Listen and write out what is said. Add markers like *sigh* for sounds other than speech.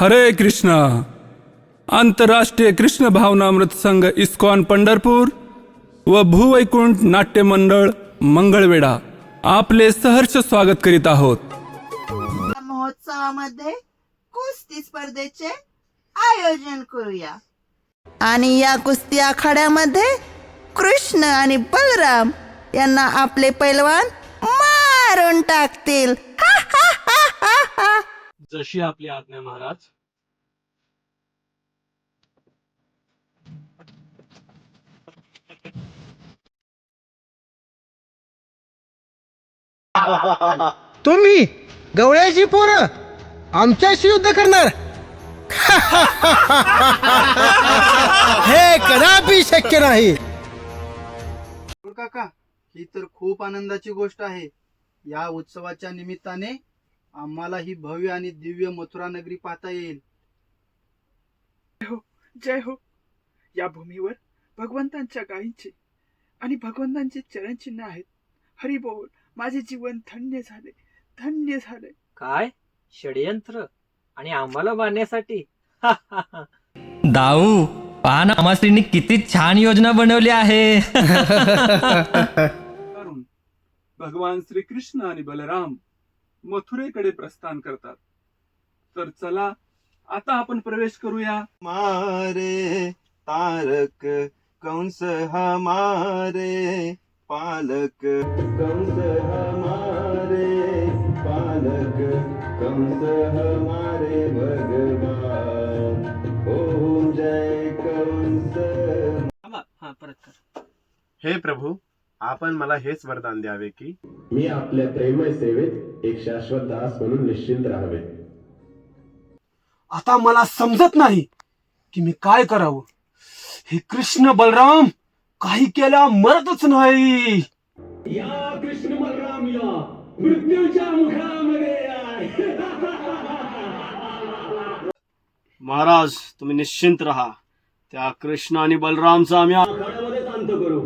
हरे कृष्ण. आंतरराष्ट्रीय कृष्ण भावनामृत संघ इस्कॉन पंढरपूर व भूवैकुंठ नाट्य मंडळ मंगळवेढा. आपले सहर्ष स्वागत करीत आहोत. या महोत्सवामध्ये कुस्ती स्पर्धेचे आयोजन करूया. आणि या कुस्ती आखाड्यामध्ये कृष्ण आणि बलराम यांना आपले पैलवान मारून टाकतील. हा. जशी आपली आज्ञा महाराज. तुम्ही गवळ्याची पोरं आमच्याशी युद्ध करणार. हे कदापि शक्य नाही. काका ही तर खूप आनंदाची गोष्ट आहे. या उत्सवाच्या निमित्ताने आम्हाला ही भव्य आणि दिव्य मथुरा नगरी पाहता येईल. जय हो या भूमीवर भगवंतांच्या गायींचे आणि भगवंतांचे चरणचिन्ह आहेत. हरी बोल माझे जीवन धन्य झाले धन्य झाले. काय? षडयंत्र? आणि आम्हाला मारण्यासाठी? दाऊ पहा ना आमाश्रींनी किती छान योजना बनवली आहे. करून *laughs* भगवान श्रीकृष्ण आणि बलराम मथुरेकडे प्रस्थान करतात. तर चला आता आपण प्रवेश करूया. मारे तारक कंस हमारे पालक कंस हमारे पालक कंस हमारे भगवान. ओम जय कंस. हा परत कर. हे प्रभू आपण मला हेच वरदान द्यावे की मी आपल्या प्रेमय सेवेत एक शाश्वत दास म्हणून निश्चिंत राहावे. आता मला समजत नाही की मी काय करावं. हे कृष्ण बलराम काही केल्या मरतच नाही. या कृष्ण बलराम या. मृत्यूच्या मुखामध्ये महाराज तुम्ही निश्चिंत राहा. त्या कृष्ण आणि बलरामचा आम्ही आखाड्यामध्ये शांत करू.